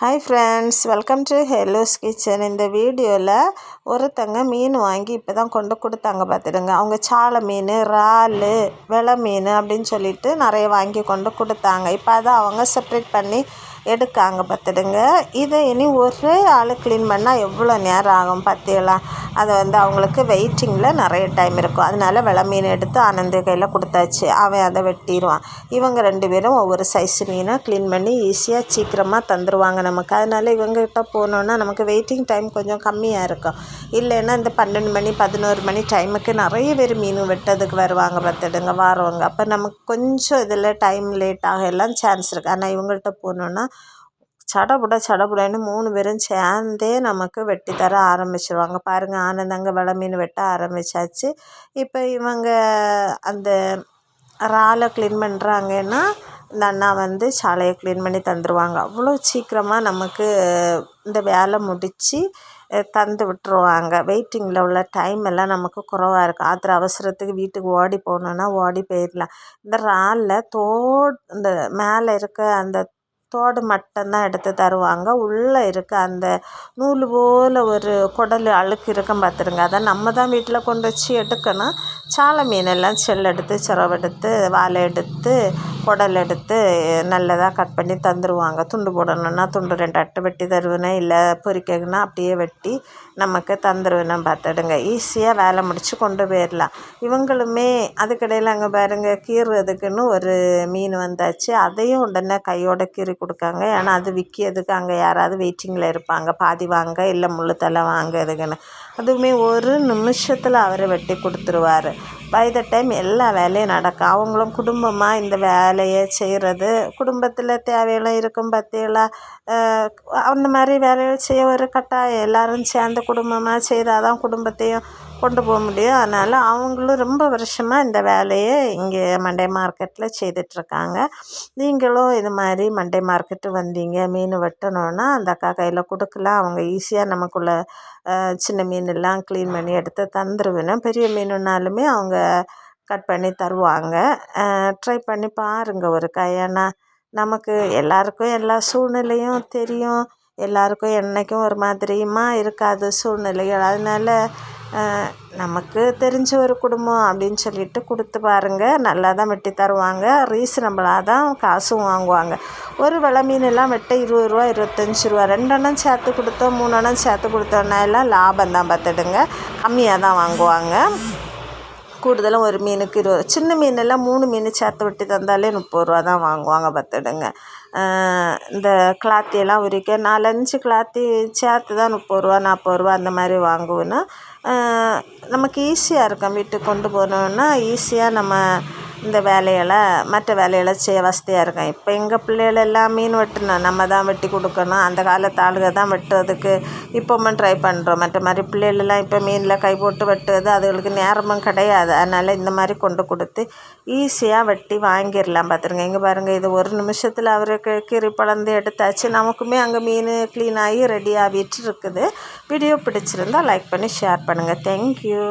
Hi friends welcome to hello's kitchen இந்த வீடியோவில் ஒருத்தங்க மீன் வாங்கி இப்போ தான் கொண்டு கொடுத்தாங்க பார்த்துடுங்க அவங்க சாலை மீன் இறால் வெலை மீன் அப்படின்னு சொல்லிட்டு நிறைய வாங்கி கொண்டு கொடுத்தாங்க. இப்போ அதை அவங்க செப்ரேட் பண்ணி எடுக்காங்க பார்த்துடுங்க. இதை இனி ஒரே ஆள் க்ளீன் பண்ணால் எவ்வளோ நேரம் ஆகும் பார்த்தீங்களா? அதை வந்து அவங்களுக்கு வெயிட்டிங்கில் நிறைய டைம் இருக்கும். அதனால வெலை மீன் எடுத்து ஆனந்த் கையில் கொடுத்தாச்சு. அவன் அதை வெட்டிடுவான். இவங்க ரெண்டு பேரும் ஒவ்வொரு சைஸ் மீனை க்ளீன் பண்ணி ஈஸியாக சீக்கிரமாக தந்துடுவாங்க நமக்கு. அதனால் இவங்ககிட்ட போனோன்னா நமக்கு வெயிட்டிங் டைம் கொஞ்சம் கம்மியாக இருக்கும். இல்லைன்னா இந்த பன்னெண்டு மணி பதினோரு மணி டைமுக்கு நிறைய பேர் மீன் வெட்டதுக்கு வருவாங்க பார்த்துடுங்க வாரவங்க. அப்போ நமக்கு கொஞ்சம் இதில் டைம் லேட் ஆக எல்லாம் சான்ஸ் இருக்குது ஆனால் இவங்கள்ட்ட போனோன்னா சடபுட சடபுடன்னு மூணு பேரும் சேர்ந்தே நமக்கு வெட்டி தர ஆரம்பிச்சிருவாங்க. பாருங்கள் ஆனந்தங்க வலை மீன் வெட்ட ஆரம்பித்தாச்சு இப்போ இவங்க அந்த இறாலை க்ளீன் பண்ணுறாங்கன்னா இந்த அண்ணா வந்து சாலையை க்ளீன் பண்ணி தந்துடுவாங்க அவ்வளோ சீக்கிரமாக நமக்கு இந்த வேலை முடித்து தந்து விட்டுருவாங்க. வெயிட்டிங்கில் உள்ள டைம் எல்லாம் நமக்கு குறவாக இருக்கும். ஆத்திர அவசரத்துக்கு வீட்டுக்கு ஓடி போகணுன்னா ஓடி போயிடலாம். இந்த இறாலில் தோ இந்த மேலே இருக்க அந்த தோடு மட்டும்தான் எடுத்து தருவாங்க. உள்ளே இருக்க அந்த நூல் போல் ஒரு குடல் அழுக்கு இருக்கும் பார்த்துருங்க அதை நம்ம தான் வீட்டில் கொண்டு வச்சு எடுக்கணும். சாலை மீனெல்லாம் செல் எடுத்து சிரவெடுத்து வாழை எடுத்து குடல் எடுத்து நல்லதாக கட் பண்ணி தந்துடுவாங்க துண்டு போடணுன்னா துண்டு ரெண்டு அட்டை வெட்டி தருவேன் இல்லை பொரிக்கணுன்னா அப்படியே வெட்டி நமக்கு தந்துடுவேன் பார்த்துடுங்க. ஈஸியாக வேலை முடித்து கொண்டு போயிடலாம். இவங்களுமே அதுக்கிடையில் அங்கே பாருங்கள் கீறுறதுக்குன்னு ஒரு மீன் வந்தாச்சு. அதையும் உடனே கையோட கீறி கொடுக்காங்க. ஏன்னா அது விற்கிறதுக்கு அங்கே யாராவது வெயிட்டிங்கில் இருப்பாங்க. பாதி வாங்க இல்லை முள்ளு தலை வாங்க எதுக்குன்னு அதுவுமே ஒரு நிமிஷத்தில் அவர் வெட்டி கொடுத்துருவாரு. பை த டைம் எல்லா வேலையும் நடக்கும் அவங்களும் குடும்பமாக இந்த வேலையை செய்கிறது குடும்பத்தில் தேவையெல்லாம் இருக்கும் பார்த்தீங்களா அந்த மாதிரி வேலைகள் செய்ய ஒரு கட்டாயம். எல்லோரும் சேர்ந்து குடும்பமாக செய்தால் தான் குடும்பத்தையும் கொண்டு போக முடியும். அதனால் அவங்களும் ரொம்ப வருஷமாக இந்த வேலையை இங்கே மண்டே மார்க்கெட்டில் செய்துட்ருக்காங்க. நீங்களும் இது மாதிரி மண்டே மார்க்கெட்டு வந்தீங்க மீன் வெட்டணுன்னா அந்த அக்கா கையில் கொடுக்கலாம். அவங்க ஈஸியாக நமக்குள்ள சின்ன மீனெல்லாம் க்ளீன் பண்ணி எடுத்து தந்துடுவேன் பெரிய மீனுனாலுமே அவங்க கட் பண்ணி தருவாங்க. ட்ரை பண்ணி பாருங்கள் ஒரு கையானா நமக்கு எல்லாருக்கும் எல்லா சூழ்நிலையும் தெரியும். எல்லாருக்கும் என்றைக்கும் ஒரு மாதிரியுமா இருக்காது சூழ்நிலைகள். அதனால நமக்கு தெரிஞ்ச ஒரு குடும்பம் அப்படின்னு சொல்லிட்டு கொடுத்து பாருங்கள் நல்லா தான் வெட்டி தருவாங்க. ரீசனபிளாக தான் காசும் வாங்குவாங்க. ஒரு விலை மீனெல்லாம் வெட்ட இருபது ரூபா இருபத்தஞ்சி ரூபா ரெண்டெண்ணம் சேர்த்து கொடுத்தோம் மூணெண்ணம் சேர்த்து கொடுத்தோன்னா எல்லாம் லாபம் தான் பார்த்துடுங்க. கம்மியாக தான் வாங்குவாங்க. கூடுதலாக ஒரு மீனுக்கு இருபது சின்ன மீனெல்லாம் மூணு மீன் சேர்த்து வெட்டி தந்தாலே முப்பது ரூபா தான் வாங்குவாங்க பார்த்துடுங்க. இந்த கிளாத்தியெல்லாம் உரிக்க நாலஞ்சு கிளாத்தி சேர்த்து தான் முப்பது ரூபா நாற்பது ரூபா அந்த மாதிரி வாங்குவேன்னா நமக்கு ஈஸியாக இருக்கும். வீட்டுக்கு கொண்டு போகணுன்னா ஈஸியாக நம்ம இந்த வேலையெல்லாம் மற்ற வேலையெல்லாம் செய்ய வசதியாக இருக்கும் இப்போ எங்கள் பிள்ளைகள் எல்லாம் மீன் வெட்டணும் நம்ம தான் வெட்டி கொடுக்கணும். அந்த காலத்து ஆளுக தான் வெட்டுறதுக்கு இப்போவும் ட்ரை பண்ணுறோம் மற்ற மாதிரி பிள்ளைகளெல்லாம் இப்போ மீனில் கை போட்டு வெட்டுறது அதுகளுக்கு நேரமும் கிடையாது. அதனால் இந்த மாதிரி கொண்டு கொடுத்து ஈஸியாக வெட்டி வாங்கிடலாம். பார்த்துருங்க இங்கே பாருங்கள் இது ஒரு நிமிஷத்தில் அவருக்கு கீரி பழந்து எடுத்தாச்சு. நமக்குமே அங்கே மீன் க்ளீன் ஆகி ரெடி ஆகிட்டு இருக்குது. வீடியோ பிடிச்சிருந்தால் லைக் பண்ணி ஷேர் பண்ணுங்கள் தேங்க்யூ